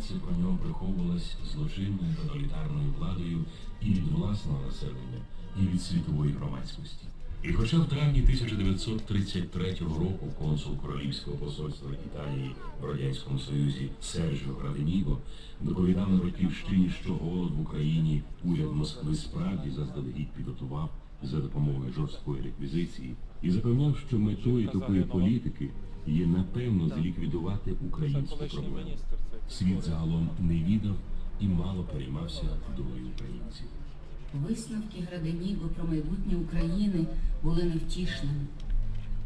інформація про нього приховувалась злочинною тоталітарною владою і від власного населення, і від світової громадськості. І хоча в травні 1933 року консул Королівського посольства Італії в Радянському Союзі Серджіо Граденіго доповідав на батьківщині, що голод в Україні уряд Москви справді заздалегідь підготував за допомогою жорсткої реквізиції і запевняв, що метою такої політики є напевно зліквідувати українську проблему. Світ загалом не відав і мало переймався долею українців. Висновки Граденіго про майбутнє України були невтішними.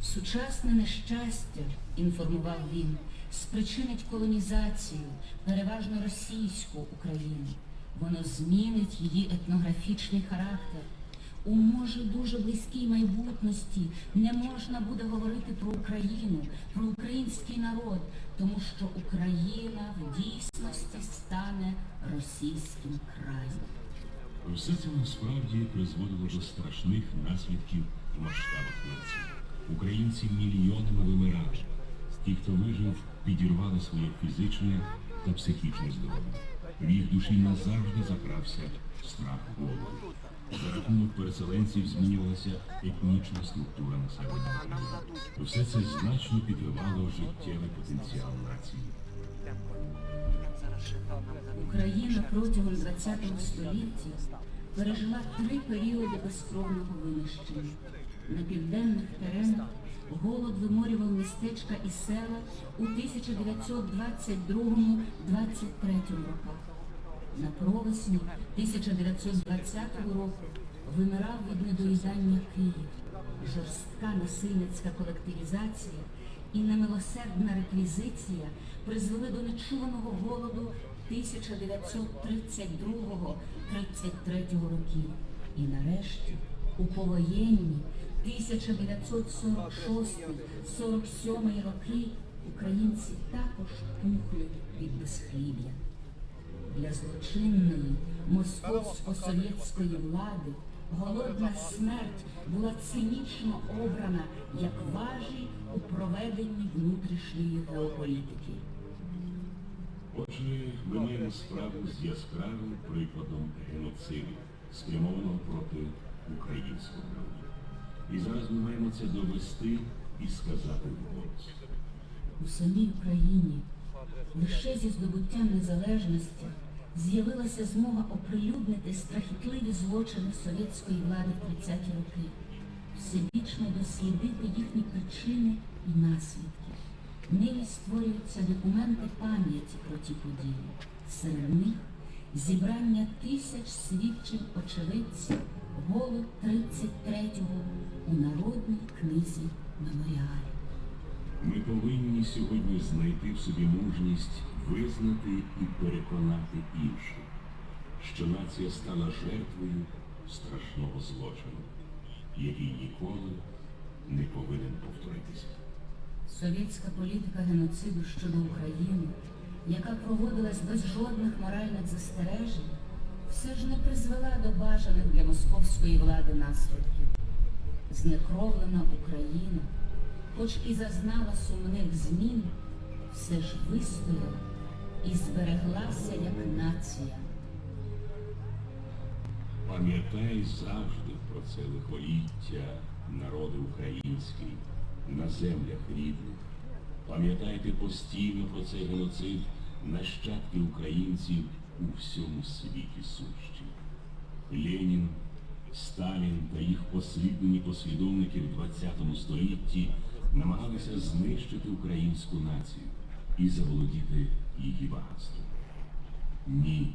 Сучасне нещастя, інформував він, спричинить колонізацію, переважно російську Україну. Воно змінить її етнографічний характер. У може дуже близькій майбутності не можна буде говорити про Україну, про український народ, тому що Україна в дійсності стане російським краєм. Все це насправді призводило до страшних наслідків в масштабах нації. Українці мільйонами вимирали. Ті, хто вижив, підірвали своє фізичне та психічне здоров'я. В їх душі назавжди закрався страх голоду. За рахунок переселенців змінювалася етнічна структура населення. Все це значно підривало життєвий потенціал нації. Україна протягом ХХ століття пережила три періоди безкровного винищення. На південних теренах голод виморював містечка і села у 1922-23 роках. На провесні 1920 року вимирав від недоїдання Київ. Жорстка насильницька колективізація і немилосердна реквізиція призвели до нечуваного голоду 1932-33 років. І нарешті у повоєнні 1946-47 роки українці також пухли від безхліб'я. Для злочинної московсько-совєтської влади голодна смерть була цинічно обрана як важіль у проведенні внутрішньої геополітики. Отже, ми маємо справу з яскравим прикладом геноциду, спрямованого проти українського народу. І зараз ми маємо це довести і сказати вголос. У самій Україні лише зі здобуттям незалежності з'явилася змога оприлюднити страхітливі злочини совєтської влади в 30-ті роки, всебічно дослідити їхні причини і наслідки. Нині створюються документи пам'яті про ті події. Серед них зібрання тисяч свідчень очевидців голод 33-го у народній книзі меморіалі. Ми повинні сьогодні знайти в собі мужність визнати і переконати інших, що нація стала жертвою страшного злочину, який ніколи не повинен повторитися. Совєтська політика геноциду щодо України, яка проводилась без жодних моральних застережень, все ж не призвела до бажаних для московської влади наслідків. Знекровлена Україна, хоч і зазнала сумних змін, все ж вистояла і збереглася як нація. Пам'ятай завжди про це лихоліття, народи український, на землях рідних. Пам'ятайте постійно про цей геноцид нащадки українців у всьому світі сущі. Ленін, Сталін та їх послідні послідовники в ХХ столітті намагалися знищити українську націю і заволодіти її багатством. Ні,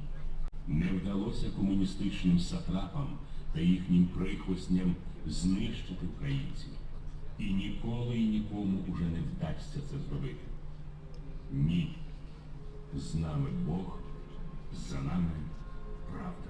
не вдалося комуністичним сатрапам та їхнім прихвостням знищити українців. І ніколи і нікому уже не вдасться це зробити. Ні. З нами Бог, за нами правда.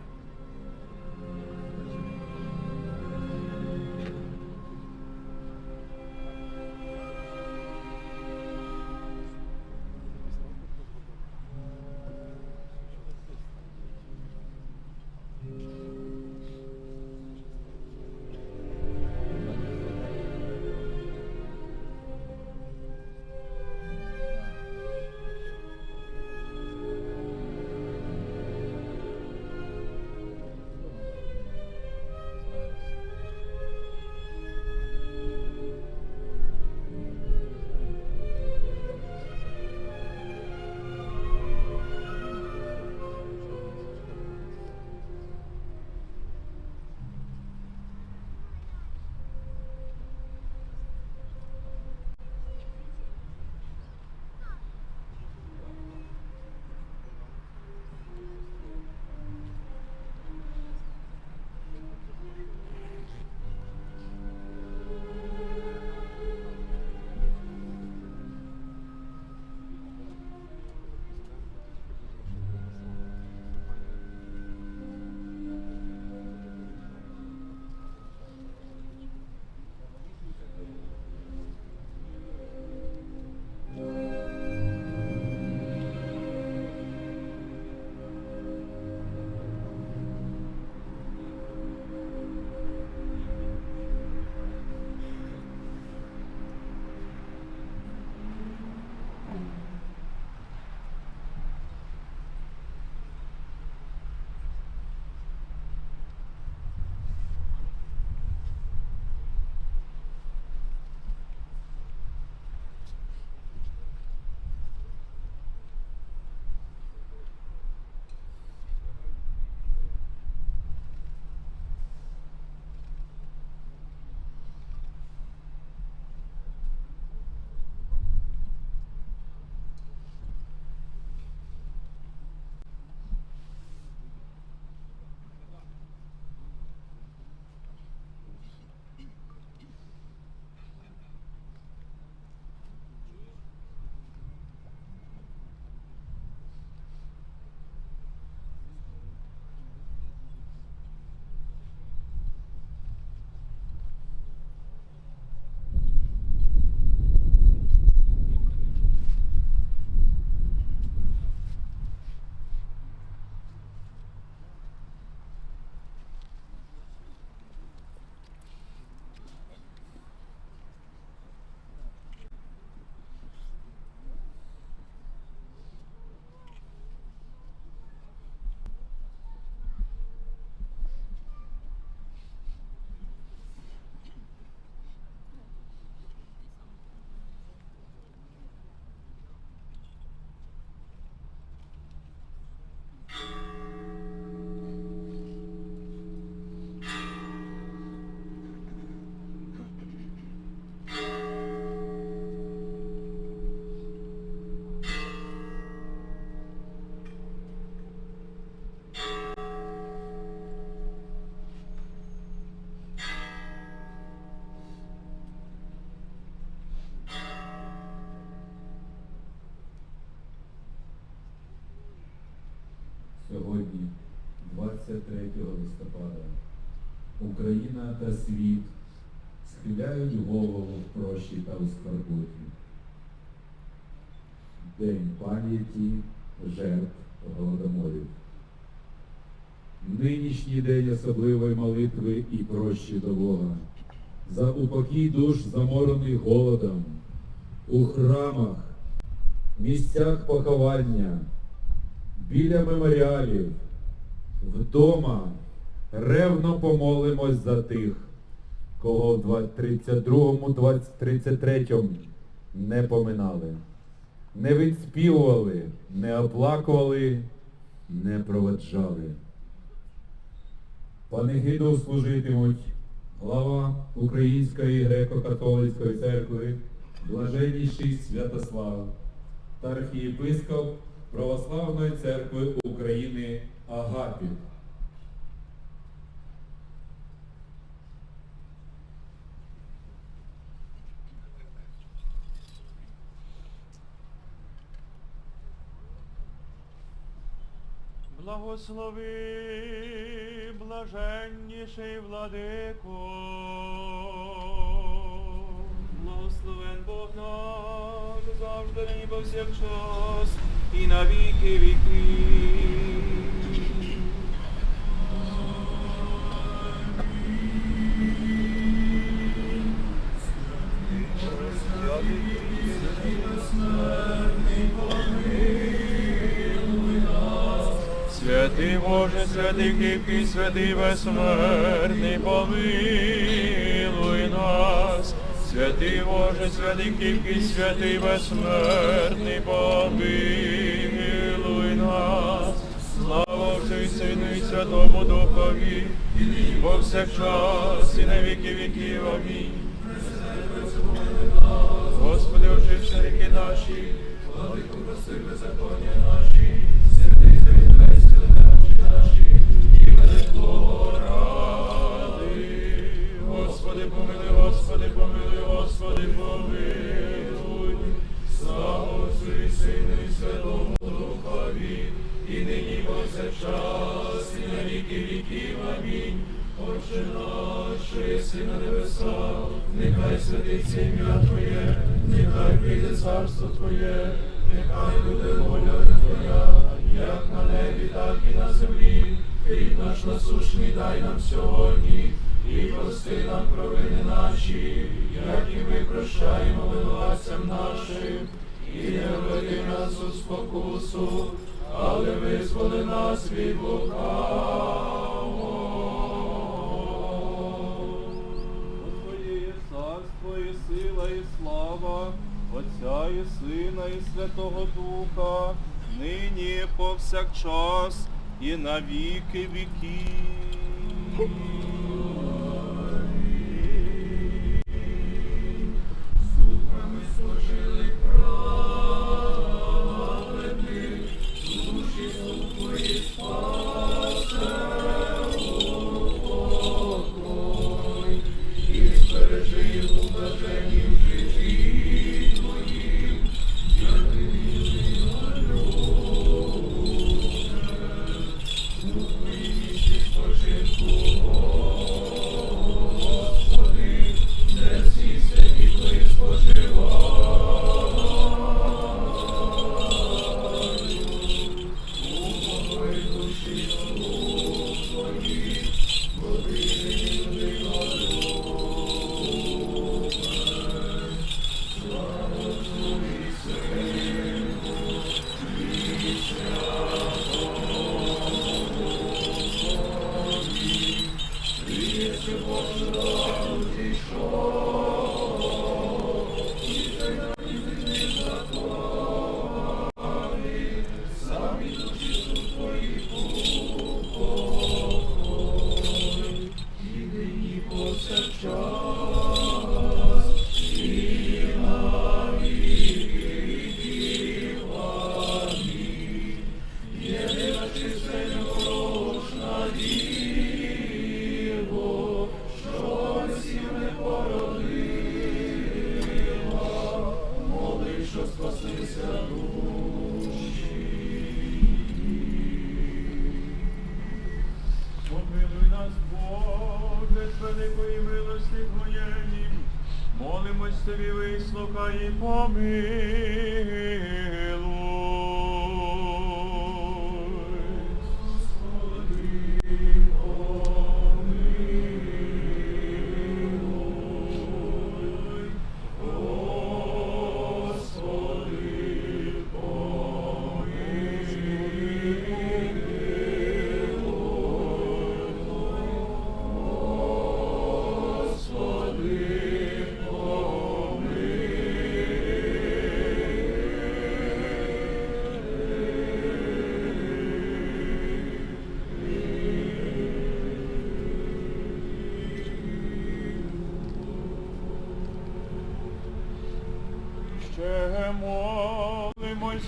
Сьогодні, 23 листопада, Україна та світ схиляють голову в прощі та у скорботі. День пам'яті жертв голодоморів. Нинішній день особливої молитви і прощі до Бога. За упокій душ заморених голодом, у храмах, місцях поховання, біля меморіалів, вдома ревно помолимось за тих, кого в 32-му, 33-му не поминали, не відспівували, не оплакували, не проведжали. Панегиду служитимуть глава Української греко-католицької церкви, блаженніший Святослав та архієпископ Православної церкви України Агапіт. Благослови, блаженніший владико. Благословен Бог наш, завжди нині повсякчас, і на віки віки. Святий Боже, святий кріпкий, святий безсмертний, помилуй нас. Святий Боже, святий кріпкий, святий безсмертний, помилуй нас. Слава і Сину і Святому Духові, і повсякчас, і на віки віків. Амінь. Господи, очисти ріки наші, владику прости беззаконня наші, святий завітай сили наші наші, і ради. Господи, помилуй, Господи, помилуй, Господи, помилуй. Слава і Сину і Святому Духові, і нині повсякчас, і на віки віків. Амінь. Отче наш, єси на небесах, нехай святиться ім'я Твоє, нехай прийде царство Твоє, нехай буде воля Твоя, як на небі, так і на землі. Хліб наш насушний дай нам сьогодні, і прости нам провини наші, як і ми прощаємо винуватцям нашим, і не введи нас у спокусу, але визволи нас від лукавого. І сила, і слава, Отця і Сина, і Святого Духа, нині повсякчас, і на віки віків.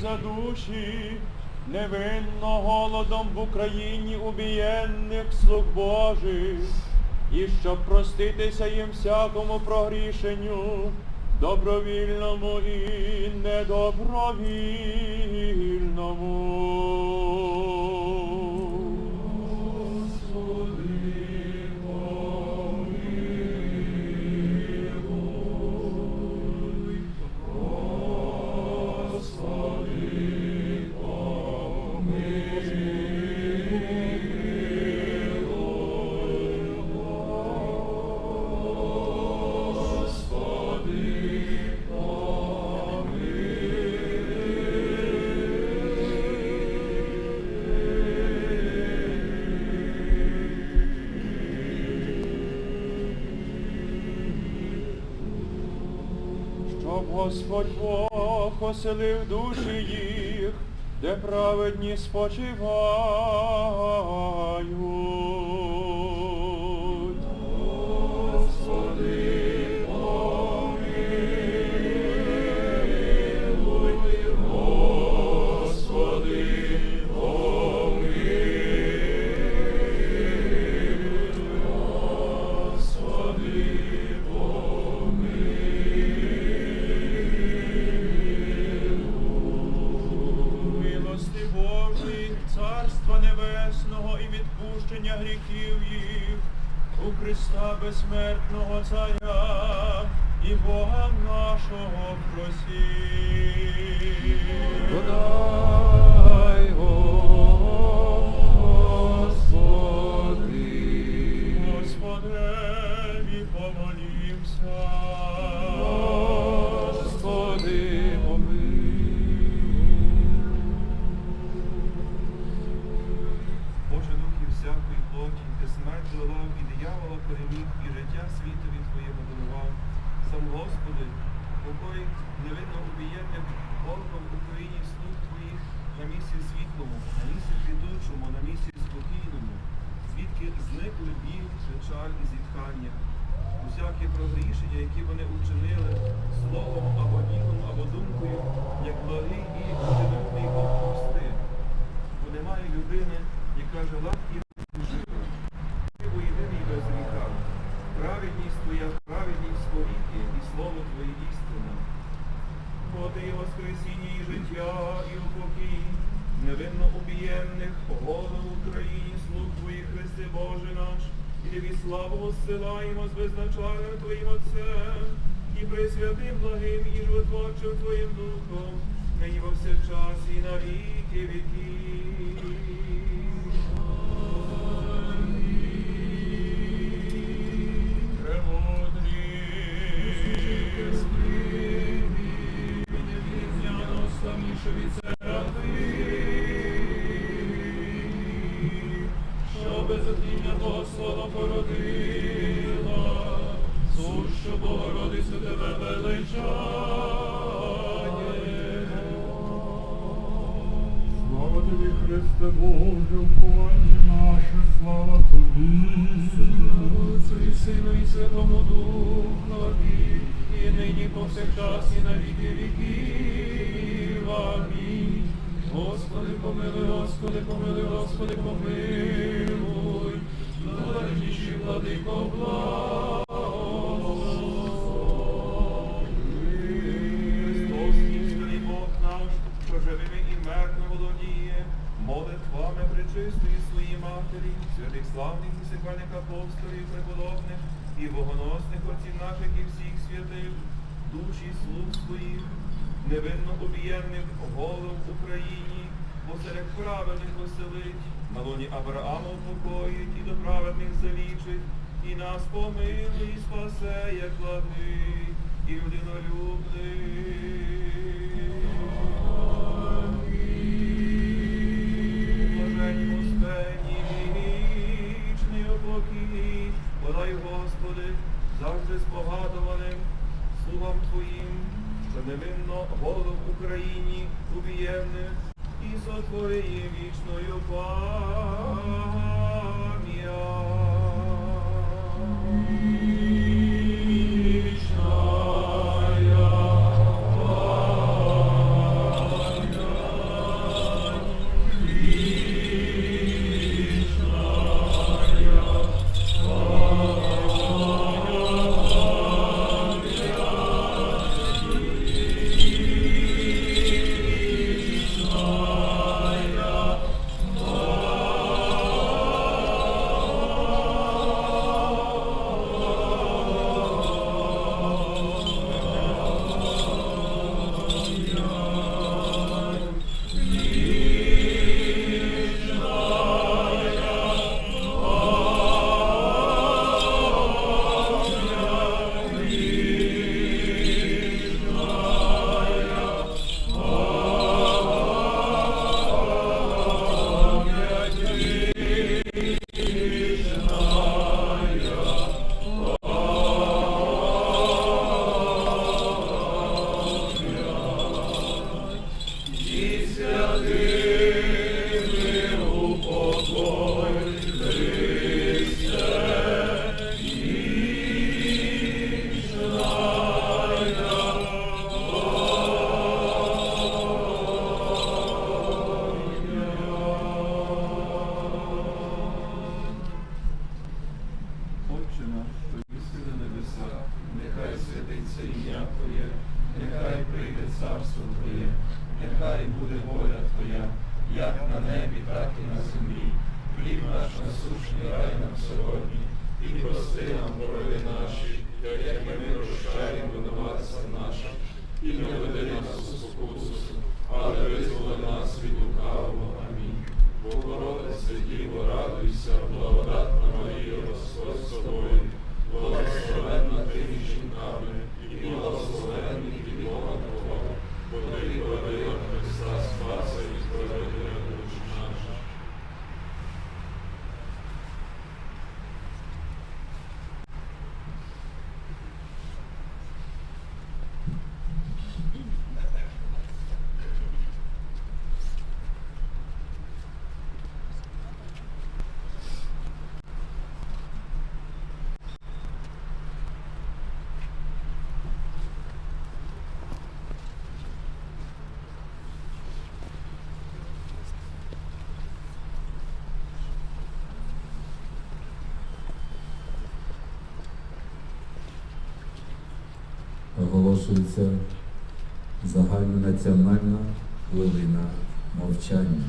За душі, невинно голодом в Україні убієнних слуг Божих, і щоб проститися їм всякому прогрішенню, добровільному і недобровільному. Оселив душі їх, де праведні спочивають. Україні, слуг Твоїх, Христи Боже наш, і тобі славу воссилаємо з безначальним Твоїм Отцем, і присвятим благим і животворчим Твоїм Духом, нині повсякчас і на віки віків. Що безодіння того слова породила, сущу Богородицю тебе величає. Слава тобі, Христе Боже, уповання наше, слава тобі. І Сину і Святому Духові, і нині повсякчас і на віки віків. Амінь. Господи, помилуй, Господи, помилуй, Господи, помилуй. Блажніший владико. Христос, істинний Бог наш, що живими і мертвими володіє, молитвами причистої своїй матері, святих славних і сихвальних апостолів, преподобних і богоносних отців наших і всіх святих, душі слуг своїх, невинно об'єдних голов в Україні, посеред праведних оселить, на лоні Авраама упокоїть і до праведних залічить, і нас помилуй, і спасе, як ладний, і людинолюбний. Подай, Господи, завжди спогадуваним слугам Твоїм, що невинно голов Україні убіємних і сотвори їм вічною Отче Оголошується загальнонаціональна хвилина мовчання.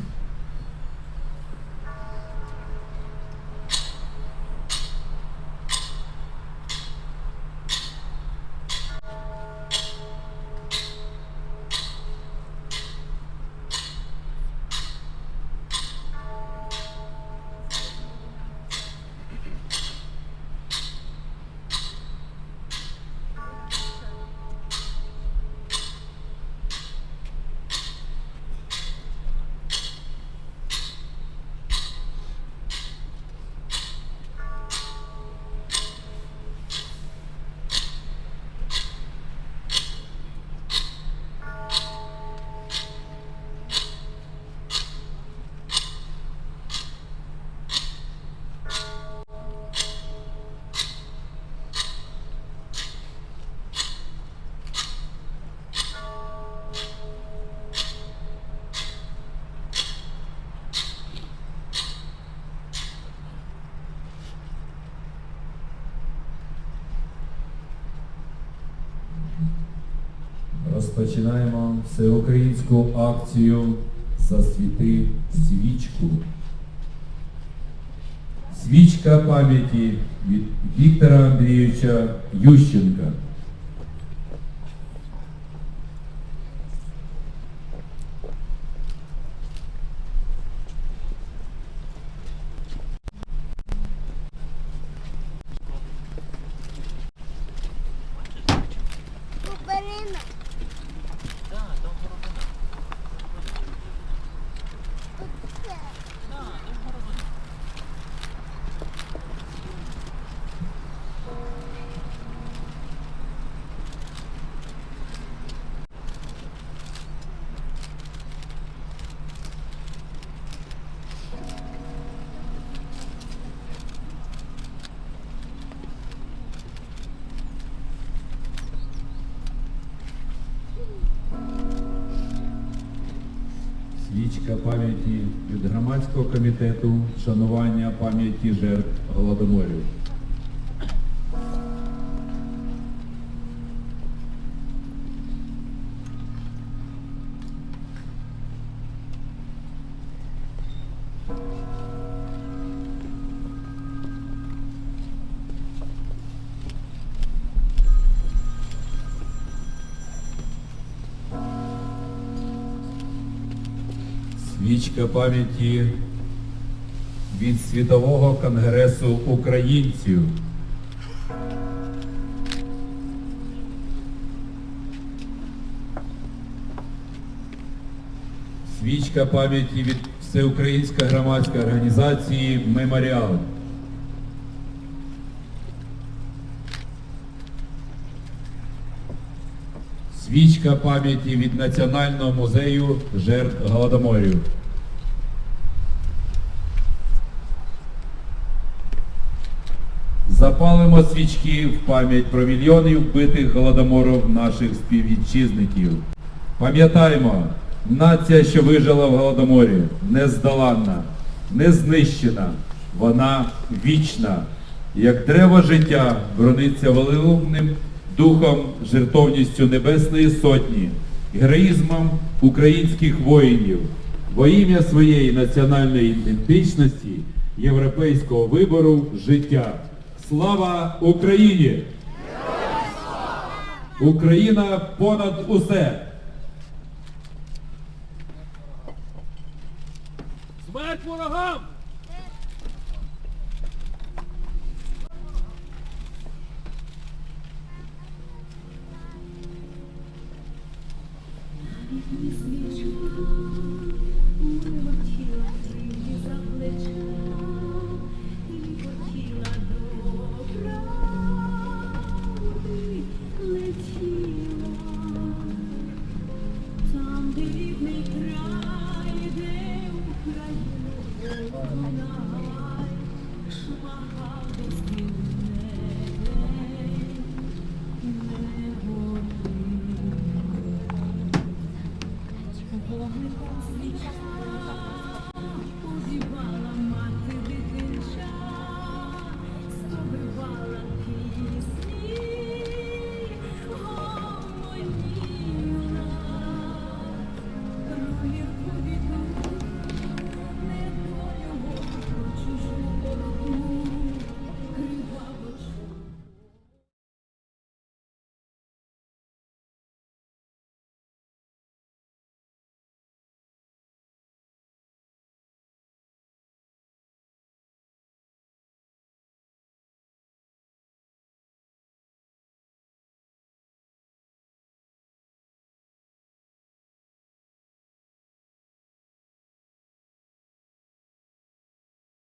Розпочинаємо всеукраїнську акцію Засвіти свічку. Свічка пам'яті від Віктора Андрійовича Ющенка. Свічка пам'яті від громадського комітету вшанування пам'яті жертв Голодоморів. Свічка пам'яті від Світового конгресу українців. Свічка пам'яті від Всеукраїнської громадської організації Меморіал. Свічка пам'яті від Національного музею жертв Голодоморів. Запалимо свічки в пам'ять про мільйони вбитих голодомором наших співвітчизників. Пам'ятаймо, нація, що вижила в голодоморі, не здоланна, не знищена, вона вічна. Як дерево життя брониться великим духом, жертовністю Небесної Сотні, героїзмом українських воїнів, во ім'я своєї національної ідентичності, європейського вибору життя. Слава Україні! Україна понад усе!